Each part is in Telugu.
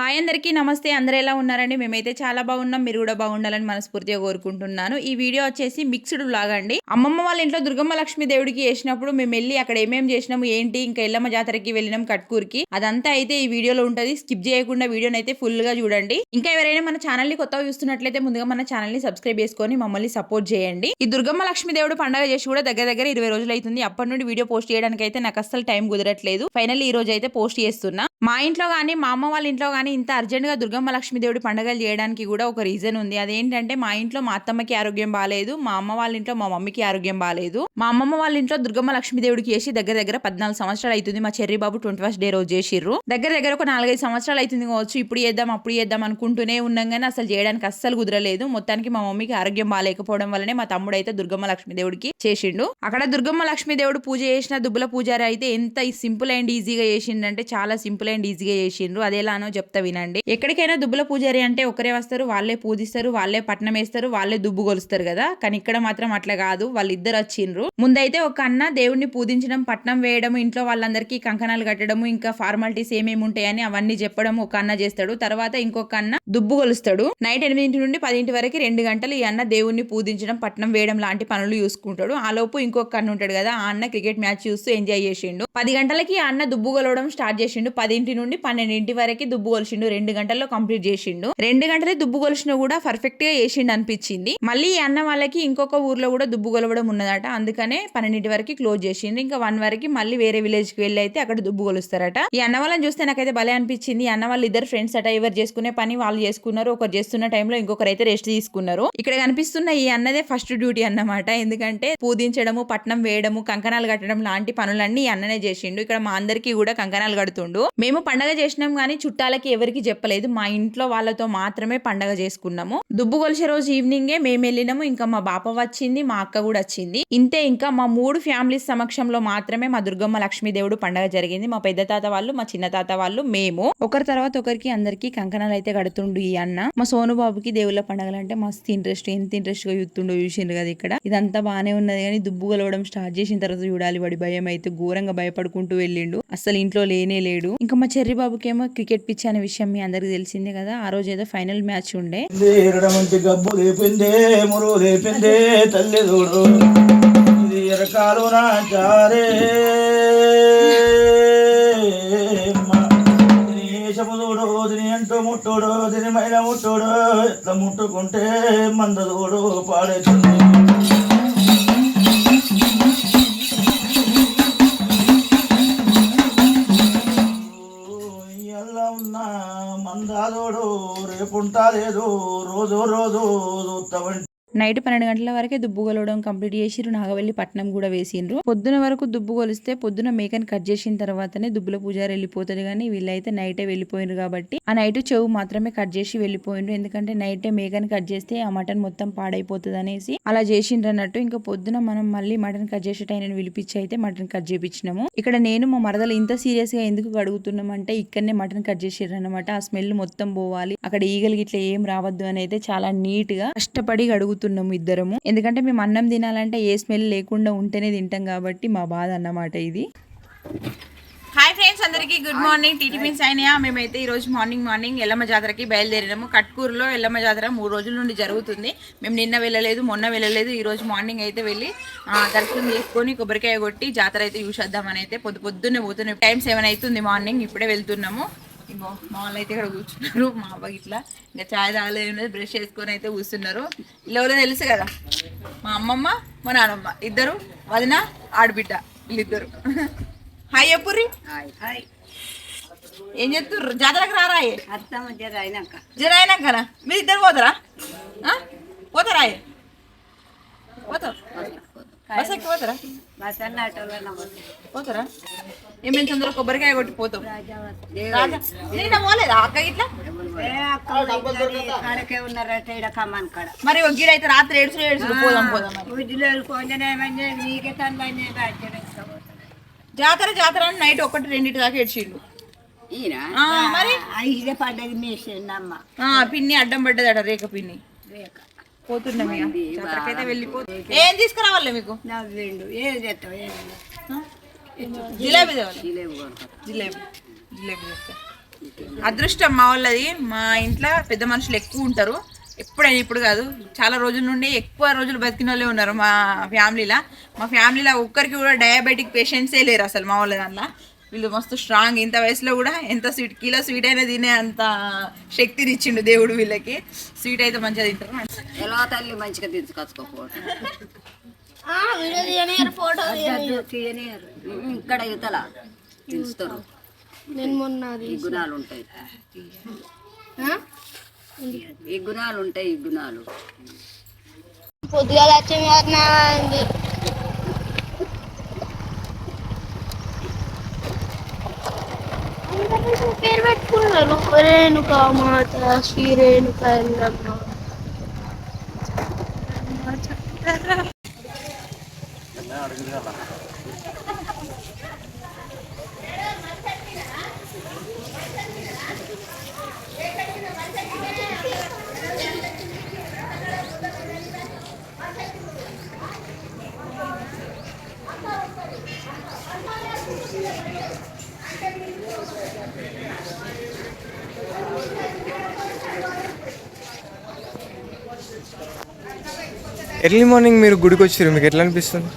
హాయ్ అందరికీ నమస్తే. అందరు ఎలా ఉన్నారండి? మేమైతే చాలా బాగున్నాం. మీరు కూడా బాగుండాలని మనస్ఫూర్తిగా కోరుకుంటున్నాను. ఈ వీడియో వచ్చేసి మిక్స్డ్ లాగా అండి. అమ్మమ్మ వాళ్ళ ఇంట్లో దుర్గమ్మ లక్ష్మి దేవుడికి చేసినప్పుడు మేము వెళ్ళి అక్కడ ఏమేం చేసినాము ఏంటి? ఇంకా ఎల్లమ్మ జాతరకి వెళ్ళినాం కట్కూరికి. అదంతా అయితే ఈ వీడియోలో ఉంటది. స్కిప్ చేయకుండా వీడియోని అయితే ఫుల్గా చూడండి. ఇంకా ఎవరైనా మన ఛానల్ని కొత్తగా చూస్తున్నట్లయితే ముందుగా మన ఛానల్ని సబ్స్క్రైబ్ చేసుకొని మమ్మల్ని సపోర్ట్ చేయండి. ఈ దుర్గమ్మ లక్ష్మి దేవుడు పండగ చేసి కూడా దగ్గర దగ్గర ఇరవై రోజులు అవుతుంది. అప్పటి నుండి వీడియో పోస్ట్ చేయడానికి అయితే నాకు అస్సలు టైం కుదరట్లేదు. ఫైనల్ ఈ రోజు అయితే పోస్ట్ చేస్తున్నా. మా ఇంట్లో కానీ మా అమ్మ వాళ్ళ ఇంట్లో కానీ ఇంత అర్జెంట్గా దుర్గమ్మ లక్ష్మీదేవుడి పండుగలు చేయడానికి కూడా ఒక రీజన్ ఉంది. అదేంటంటే మా ఇంట్లో మా అత్తమ్మకి ఆరోగ్యం బాగాలేదు మా అమ్మ వాళ్ళ ఇంట్లో మా మమ్మీకి ఆరోగ్యం బాగాలేదు మా అమ్మమ్మ వాళ్ళ ఇంట్లో దుర్గమ్మ లక్ష్మీదేవుడికి చేసి దగ్గర దగ్గర పద్నాలుగు సంవత్సరాలు అవుతుంది మా చెర్రీ బాబు ట్వంటీ ఫస్ట్ డే రోజు చేసిర్రు. దగ్గర దగ్గర ఒక నాలుగైదు సంవత్సరాలు అవుతుంది కావచ్చు. ఇప్పుడు చేద్దాం అప్పుడు చేద్దాం అనుకుంటూనే ఉన్నాం కానీ అసలు చేయడానికి అస్సలు కుదరలేదు. మొత్తానికి మా మమ్మీకి ఆరోగ్యం బాగాలేకపోవడం వల్లనే మా తమ్ముడు అయితే దుర్గమ్మ లక్ష్మి దేవుడికి చేసిండు. అక్కడ దుర్గమ్మ లక్ష్మీదేవుడు పూజ చేసిన దుబ్బుల పూజారి అయితే ఎంత సింపుల్ అండ్ ఈజీగా చేసిండంటే చాలా సింపుల్ అండ్ ఈజీగా చేసిండ్రు. అదేలానో చెప్తా వినండి. ఎక్కడికైనా దుబ్బుల పూజారి అంటే ఒకరే వస్తారు వాళ్ళే పూజిస్తారు వాళ్ళే పట్నం వేస్తారు వాళ్ళే దుబ్బు కొలుస్తారు కదా. కానీ ఇక్కడ మాత్రం అట్లా కాదు. వాళ్ళిద్దరు వచ్చిండ్రు. ముందైతే ఒక అన్న దేవుడిని పూజించడం పట్నం వేయడం ఇంట్లో వాళ్ళందరికీ కంకణాలు కట్టడము ఇంకా ఫార్మాలిటీస్ ఏమేమి ఉంటాయని అవన్నీ చెప్పడం ఒక అన్న చేస్తాడు. తర్వాత ఇంకొక అన్న దుబ్బు కొలుస్తాడు నైట్ ఎనిమిది నుండి పదింటి వరకు రెండు గంటలు ఈ అన్న దేవుణ్ణి పూజించడం పట్నం వేయడం లాంటి పనులు చూసుకుంటాడు. ఆ లోపు ఇంకొక అన్న ఉంటాడు కదా ఆ అన్న క్రికెట్ మ్యాచ్ చూస్తూ ఎంజాయ్ చేసిండు. పది గంటలకి ఆ అన్న దుబ్బు కొలవడం స్టార్ట్ చేసిండు. పదింటి నుండి పన్నెండింటి వరకు దుబ్బు కొలిచిండు రెండు గంటల్లో కంప్లీట్ చేసిండు. రెండు గంటలే దుబ్బు కొలిచిన కూడా పర్ఫెక్ట్గా చేసిండు అనిపించింది. మళ్ళీ ఈ అన్న వాళ్ళకి ఇంకొక ఊర్లో కూడా దుబ్బు కొలవడం ఉన్నదట. అందుకనే పన్నెండింటి వరకు క్లోజ్ చేసిండు. ఇంకా వన్ వరకు మళ్ళీ వేరే విలేజ్కి వెళ్ళి అయితే అక్కడ దుబ్బు కొలుస్తారట ఈ అన్న వాళ్ళని చూస్తే నాకైతే భలే అనిపించింది. అన్న వాళ్ళు ఇద్దరు ఫ్రెండ్స్ అట. ఎవరు చేసుకునే పని వాళ్ళు చేసుకున్నారు ఒకరు చేస్తున్న టైంలో ఇంకొకరు అయితే రెస్ట్ తీసుకున్నారు. ఇక్కడ కనిపిస్తున్న ఈ అన్నదే ఫస్ట్ డ్యూటీ అన్నమాట. ఎందుకంటే పూజించడము పట్నం వేయడము కంకణాలు కట్టడం లాంటి పనులన్నీ అన్ననే చేసిండు. ఇక్కడ మా అందరికీ కూడా కంకణాలు కడుతుండు. మేము పండగ చేసినాం కానీ చుట్టాలకి ఎవరికి చెప్పలేదు. మా ఇంట్లో వాళ్ళతో మాత్రమే పండగ చేసుకున్నాము. దుబ్బు కొలిసే రోజు ఈవినింగే మేము వెళ్ళినాము. ఇంకా మా బాప వచ్చింది మా అక్క కూడా వచ్చింది. ఇంతే ఇంకా మా మూడు ఫ్యామిలీస్ సమక్షంలో మాత్రమే మా దుర్గమ్మ లక్ష్మీదేవుడు పండగ జరిగింది. మా పెద్ద తాత వాళ్ళు మా చిన్న తాత వాళ్ళు మేము. ఒకరి తర్వాత ఒకరికి అందరికి కంకణాలు అయితే కడుతుండే ఈ అన్న. మా సోను బాబుకి దేవుళ్ళ పండగలు అంటే మస్తు ఇంట్రెస్ట్ ఎంత ఇంట్రెస్ట్గా చూస్తుండో చూసిండ్రు కదా ఇక్కడ. ఇదంతా బానే ఉన్నది కానీ దుబ్బు కలవడం స్టార్ట్ చేసిన తర్వాత చూడాలి. వాడి భయం అయితే ఘోరంగా భయపడుకుంటూ వెళ్ళిండు. అసలు ఇంట్లో లేనే లేడు. ఇంకా మా చెర్రి బాబుకేమో క్రికెట్ పిచ్ అనే విషయం మీ అందరికి తెలిసిందే కదా. ఆ రోజు ఏదో ఫైనల్ మ్యాచ్ ఉండే. గబ్బు లేపిందే లేపిందే తల్లి చూడు. ఇది ఎరకాలు నా చారే. ముట్టుడు దీనిమైన ముట్టుడు ఎట్లా ముట్టుకుంటే మందదోడు పాడేస్తుంది. ఇయ్యాల ఉన్న మందాదోడు రేపుంటా లేదు రోజు రోజు చూస్తామంటే నైట్ పన్నెండు గంటల వరకే దుబ్బు కొలవడం కంప్లీట్ చేసిరు నాగవెల్లి పట్నం కూడా వేసిండ్రు పొద్దున వరకు దుబ్బు కొలిస్తే పొద్దున మేకని కట్ చేసిన తర్వాతనే దుబ్బుల పూజారి వెళ్ళిపోతుంది కానీ వీళ్ళైతే నైటే వెళ్ళిపోయినారు కాబట్టి ఆ నైట్ చెవు మాత్రమే కట్ చేసి వెళ్ళిపోయినరు ఎందుకంటే నైటే మేకని కట్ చేస్తే ఆ మటన్ మొత్తం పాడైపోతుంది అనేసి అలా చేసిండ్రు అన్నట్టు ఇంకా పొద్దున మనం మళ్ళీ మటన్ కట్ చేసేటైన పిలిపించి అయితే మటన్ కట్ చేపించినాము. ఇక్కడ నేను మా మరదలు ఇంత సీరియస్గా ఎందుకు అడుగుతున్నాం అంటే ఇక్కడనే మటన్ కట్ చేసిర్రు అనమాట ఆ స్మెల్ మొత్తం పోవాలి. అక్కడ ఈగలు ఇట్లా ఏం రావద్దు అని అయితే చాలా నీట్గా కష్టపడి అడుగుతున్నాము ఇద్దరము. ఎందుకంటే మేము అన్నం తినాలంటే ఏ స్మెల్ లేకుండా ఉంటేనే తింటాం కాబట్టి మా బాధ అన్నమాట ఇది. హాయ్ ఫ్రెండ్స్ అందరికీ గుడ్ మార్నింగ్ టీటీపీ సైనియా. మేమైతే ఈ రోజు మార్నింగ్ మార్నింగ్ ఎల్లమ్మ జాతరకి బయలుదేరినాము. కట్కూరులో ఎల్లమ్మ జాతర మూడు రోజుల నుండి జరుగుతుంది. మేము నిన్న వెళ్ళలేదు మొన్న వెళ్ళలేదు. ఈ రోజు మార్నింగ్ అయితే వెళ్ళి దర్శనం చేసుకొని కొబ్బరికాయ కొట్టి జాతర అయితే చూసేద్దామని అయితే పొద్దు పొద్దున్నే పోతున్నాం. టైం సెవెన్ అవుతుంది మార్నింగ్ ఇప్పుడే వెళ్తున్నాము. ఇగో మా వాళ్ళు అయితే ఇక్కడ కూర్చున్నారు మా అబ్బాయి ఇట్లా ఇంకా చాయ్ తాగలేదు బ్రష్ చేసుకొని అయితే కూర్చున్నారు. ఇలా తెలుసు కదా మా అమ్మమ్మ మా నాన్నమ్మ ఇద్దరు వదిన ఆడబిడ్డ వీళ్ళిద్దరు. హాయ్ చెప్పుర్రి ఏం చెప్తుర్రు జాతరకు రారాయే జర అయినాక. జర అయినాకనా? మీరు ఇద్దరు పోతారా? ఆ? పోతారా ఆయే? పోతారు. బస్ ఎక్కి పోతారా? బసన్న ఆటోలో పోతారా? ఏమేమి తొందరగా కొబ్బరికాయ కొట్టి పోతాం. రాజా నిన్న పోలేదా అక్క ఇట్లా? మరి ఒక గీడ అయితే రాత్రి ఏడుచు ఏడుచు పోదాం పోదాం జాతర జాతర అని నైట్ ఒకటి రెండింటి దాకా ఏడ్చిండు మరి? ఇదే పడ్డది ఆ, పిన్ని అడ్డం పడ్డదట రేఖ పిన్ని. రేఖ. పోతున్నాం జాతరకైతే వెళ్ళిపోతుంది ఏం తీసుకురావాలి మీకు నవ్విండు ఏం చేస్తావు? జిలేబీ జిలేబు. జిలేబీ. అదృష్టం మా వాళ్ళది. మా ఇంట్లో పెద్ద మనుషులు ఎక్కువ ఉంటారు. ఎప్పుడైనా ఇప్పుడు కాదు. చాలా రోజుల నుండి ఎక్కువ రోజులు బతికిన వాళ్ళే ఉన్నారు మా ఫ్యామిలీలో. మా ఫ్యామిలీలో ఒక్కరికి కూడా డయాబెటిక్ పేషెంట్సే లేరు అసలు మా వాళ్ళ దాంట్లో. వీళ్ళు మస్తు స్ట్రాంగ్ ఇంత వయసులో కూడా ఎంత స్వీట్ కిలో స్వీట్ అయినా తినే అంత శక్తిని ఇచ్చిండు దేవుడు వీళ్ళకి. స్వీట్ అయితే మంచిగా తింటారు. ఎలా తల్లి మంచిగా తీయనియరు. ఇక్కడ యుతల తీస్తారు నేను మొన్న ఈ గుణాలు ఉంటాయి. ఈ గుణాలు ఉంటాయి ఈ గుణాలు. పొద్దుగా లక్ష్మి పేరు పెట్టుకున్నారు రేణుక మాత శ్రీ రేణుక ఎల్లమ్మ ఎర్లీ మార్నింగ్ మీరు గుడికి వచ్చారు మీకు ఎట్లా అనిపిస్తుంది?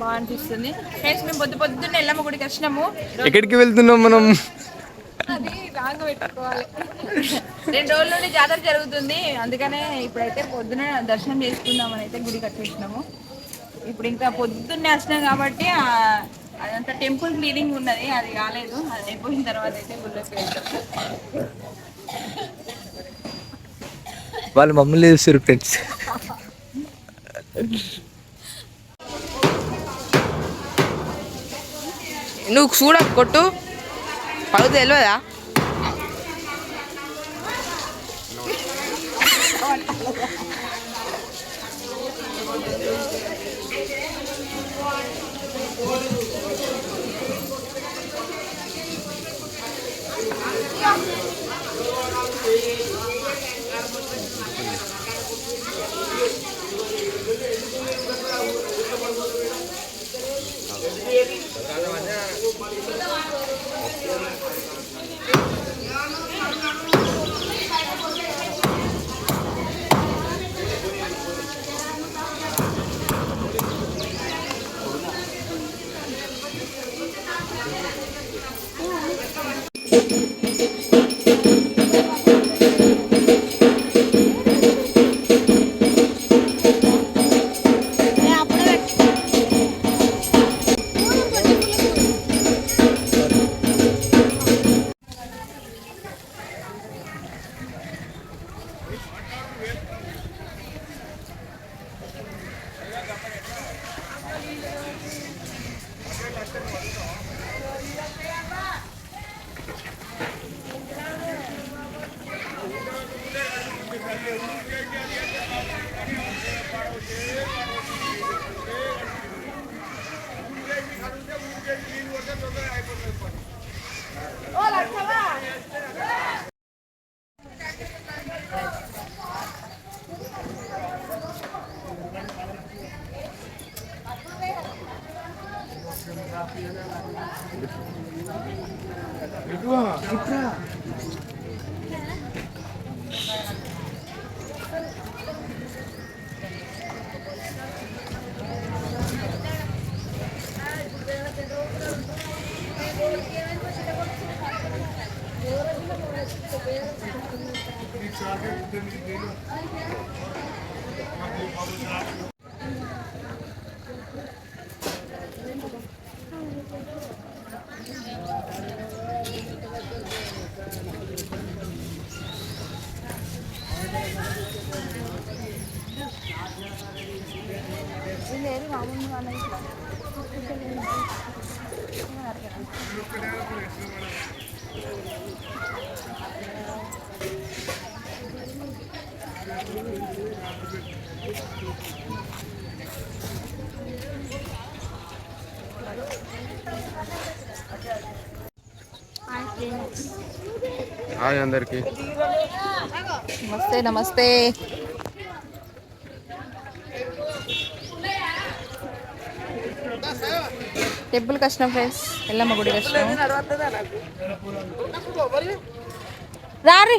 బాగా అనిపిస్తుంది ఫ్రెండ్స్ మేము పొద్దు పొద్దున్న ఎల్లమ్మ గుడికి వచ్చినాము. ఎక్కడికి వెళ్తున్నాం మనం? అది రాంగ పెట్టుకోవాలి. రెండు రోజుల నుండి జాతర జరుగుతుంది. అందుకనే ఇప్పుడైతే పొద్దున దర్శనం చేసుకుందామని అయితే గుడికి వచ్చేసినాము ఇప్పుడు ఇంకా పొద్దున్నే వచ్చినాం కాబట్టి అదంతా టెంపుల్ క్లీనింగ్ ఉన్నది. అది కాలేదు. అది అయిపోయిన తర్వాత అయితే గుడిలోకి వెళ్తాం. వాళ్ళు మమ్మల్ని చూస్తారు ఫ్రెండ్స్ నువ్వు చూడ కొట్టు. పలుకు తెలియదా ഇതിലേത് വാങ്ങുന്നു പറഞ്ഞിട്ടില്ല హాయ్ అందరికి. నమస్తే నమస్తే. టెంపుల్కి వచ్చినాం ఫ్రెండ్స్ ఎల్లమ్మ గుడికి వచ్చినాం రారి.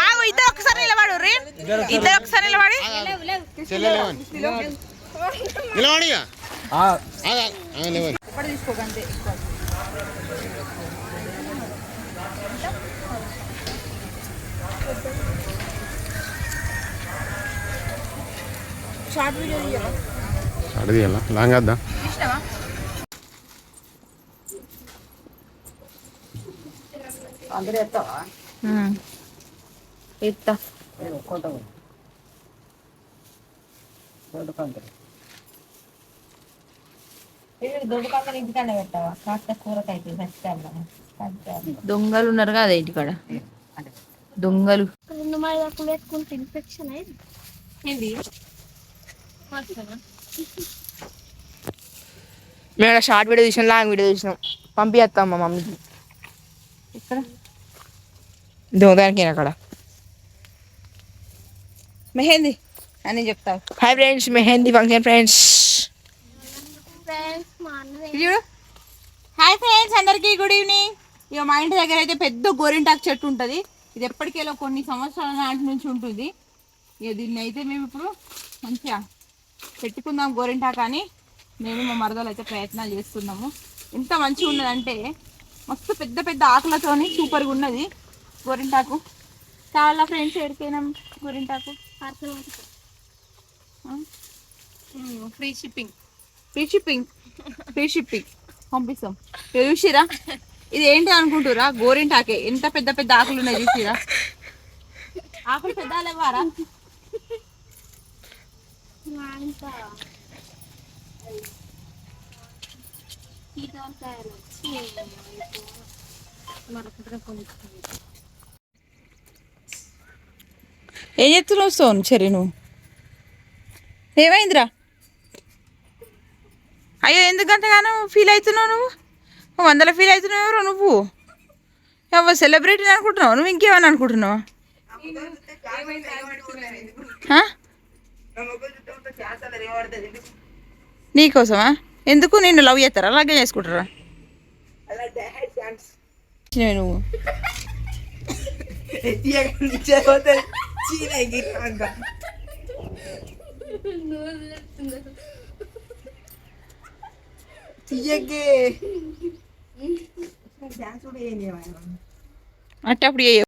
ఆగు, ఇద్దరు ఒకసారి నిలబడు రీ ఇద్దరు ఒకసారి నిలబడి. ఇప్పుడు తీసుకోకంతే షార్ట్ వీడియో తీయాలా? లాంగ్ వద్దా. అందరూ ఎత్తావా? ఇస్తా దొంగలు ఉన్నారు కదా ఇంటికాడ. దొంగలు. రెండు పెట్టుకుంటే ఇన్ఫెక్షన్ అయింది. ఏంది? మేము షార్ట్ వీడియో చూసినాం లాంగ్ వీడియో చూసినాం పంపిస్తాం మా మమ్మీకి. ఇక్కడ దొంగదానికి అక్కడ. మెహందీ అని చెప్తావు. Hi friends mehndi function friends చూడు. హాయ్ ఫ్రెండ్స్ అందరికీ గుడ్ ఈవినింగ్ ఇక మా ఇంటి దగ్గర అయితే పెద్ద గోరింటాకు చెట్టు ఉంటుంది. ఇది ఎప్పటికేలో కొన్ని సంవత్సరాల నాటి నుంచి ఉంటుంది. ఇక దీన్ని అయితే మేము ఇప్పుడు మంచిగా పెట్టుకుందాం గోరింటాకు అని నేను మా మరదలు అయితే ప్రయత్నాలు చేస్తున్నాము. ఎంత మంచిగా ఉన్నదంటే మస్తు పెద్ద పెద్ద ఆకులతోని సూపర్గా ఉన్నది గోరింటాకు. కావాలా ఫ్రెండ్స్ ఎడికైనా గోరింటాకు. Free shipping. Free shipping. Free shipping. పంపిస్తాం. చూసిరా? ఇది ఏంటి అనుకుంటురా గోరింటాకే. ఎంత పెద్ద పెద్ద ఆకులు ఉన్నాయి చూసిరా? ఆకులు పెద్ద లేవారా అంతా సీతాకాయలు ఏం చెప్తున్నావు సోన్ చెరి నువ్వు? ఏమైందిరా అయ్యో ఎందుకంతగానో ఫీల్ అవుతున్నావు నువ్వు? వందల ఫీల్ అవుతున్నావు ఎవరో నువ్వు? ఎవరు సెలబ్రిటీ అనుకుంటున్నావు? నువ్వు ఇంకేమని అనుకుంటున్నావా? హా? నీకోసమా? ఎందుకు నిన్ను లవ్ చేస్తారా? అలాగే చేసుకుంటారా? నువ్వు. అట్టప్పుడు